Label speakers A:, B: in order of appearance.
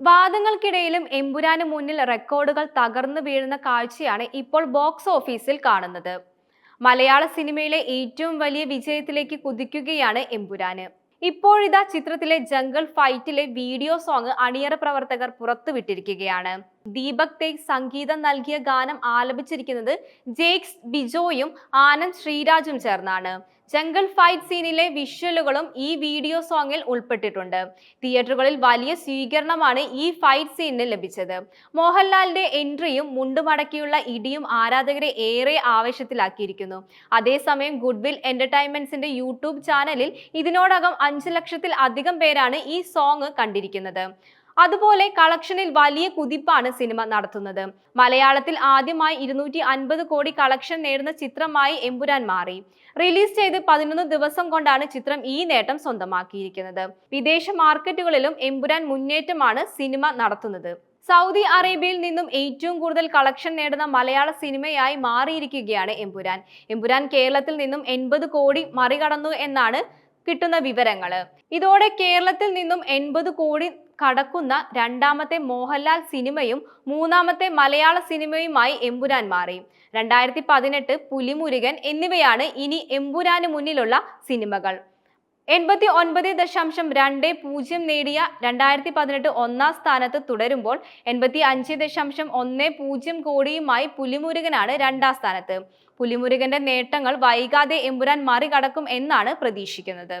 A: വാദങ്ങൾക്കിടയിലും എമ്പുരാന് മുന്നിൽ റെക്കോർഡുകൾ തകർന്നു വീഴുന്ന കാഴ്ചയാണ് ഇപ്പോൾ ബോക്സ് ഓഫീസിൽ കാണുന്നത്. മലയാള സിനിമയിലെ ഏറ്റവും വലിയ വിജയത്തിലേക്ക് കുതിക്കുകയാണ് എമ്പുരാന്. ഇപ്പോഴിതാ ചിത്രത്തിലെ ജംഗിൾ ഫൈറ്റിലെ വീഡിയോ സോങ് അണിയറ പ്രവർത്തകർ പുറത്തുവിട്ടിരിക്കുകയാണ്. ദീപക് തേജ് സംഗീതം നൽകിയ ഗാനം ആലപിച്ചിരിക്കുന്നത് ജേക്സ് ബിജോയും ആനന്ദ് ശ്രീരാജും ചേർന്നാണ്. ജംഗിൾ ഫൈറ്റ് സീനിലെ വിഷ്വലുകളും ഈ വീഡിയോ സോങ്ങിൽ ഉൾപ്പെട്ടിട്ടുണ്ട്. തിയേറ്ററുകളിൽ വലിയ സ്വീകരണമാണ് ഈ ഫൈറ്റ് സീനിന് ലഭിച്ചത്. മോഹൻലാലിന്റെ എൻട്രിയും മുണ്ടുമടക്കിയുള്ള ഇടിയും ആരാധകരെ ഏറെ ആവേശത്തിലാക്കിയിരിക്കുന്നു. അതേസമയം ഗുഡ്വിൽ എന്റർടൈൻമെന്റ്സിന്റെ യൂട്യൂബ് ചാനലിൽ ഇതിനോടകം അഞ്ച് ലക്ഷത്തിൽ അധികം പേരാണ് ഈ സോങ് കണ്ടിരിക്കുന്നത്. അതുപോലെ കളക്ഷനിൽ വലിയ കുതിപ്പാണ് സിനിമ നടത്തുന്നത്. മലയാളത്തിൽ ആദ്യമായി ഇരുന്നൂറ്റി അൻപത് കോടി കളക്ഷൻ നേടുന്ന ചിത്രമായി എമ്പുരാൻ മാറി. റിലീസ് ചെയ്ത് പതിനൊന്ന് ദിവസം കൊണ്ടാണ് ചിത്രം ഈ നേട്ടം സ്വന്തമാക്കിയിരിക്കുന്നത്. വിദേശ മാർക്കറ്റുകളിലും എമ്പുരാൻ മുന്നേറ്റമാണ് സിനിമ നടത്തുന്നത്. സൗദി അറേബ്യയിൽ നിന്നും ഏറ്റവും കൂടുതൽ കളക്ഷൻ നേടുന്ന മലയാള സിനിമയായി മാറിയിരിക്കുകയാണ് എമ്പുരാൻ. എമ്പുരാൻ കേരളത്തിൽ നിന്നും എൺപത് കോടി മറികടന്നു എന്നാണ് കിട്ടുന്ന വിവരങ്ങൾ ഇതോടെ കേരളത്തിൽ നിന്നും എൺപത് കോടി കടക്കുന്ന രണ്ടാമത്തെ മോഹൻലാൽ സിനിമയും മൂന്നാമത്തെ മലയാള സിനിമയുമായി എമ്പുരാൻ മാറി. രണ്ടായിരത്തി പതിനെട്ട് പുലിമുരുകൻ എന്നിവയാണ് ഇനി എമ്പുരാന് മുന്നിലുള്ള സിനിമകൾ. എൺപത്തി ഒൻപത് ദശാംശം രണ്ട് പൂജ്യം നേടിയ രണ്ടായിരത്തി പതിനെട്ട് ഒന്നാം സ്ഥാനത്ത് തുടരുമ്പോൾ എൺപത്തി അഞ്ച് ദശാംശം ഒന്ന് പൂജ്യം കോടിയുമായി പുലിമുരുകനാണ് രണ്ടാം സ്ഥാനത്ത്. പുലിമുരുകന്റെ നേട്ടങ്ങൾ വൈകാതെ എമ്പുരാൻ മറികടക്കും എന്നാണ് പ്രതീക്ഷിക്കുന്നത്.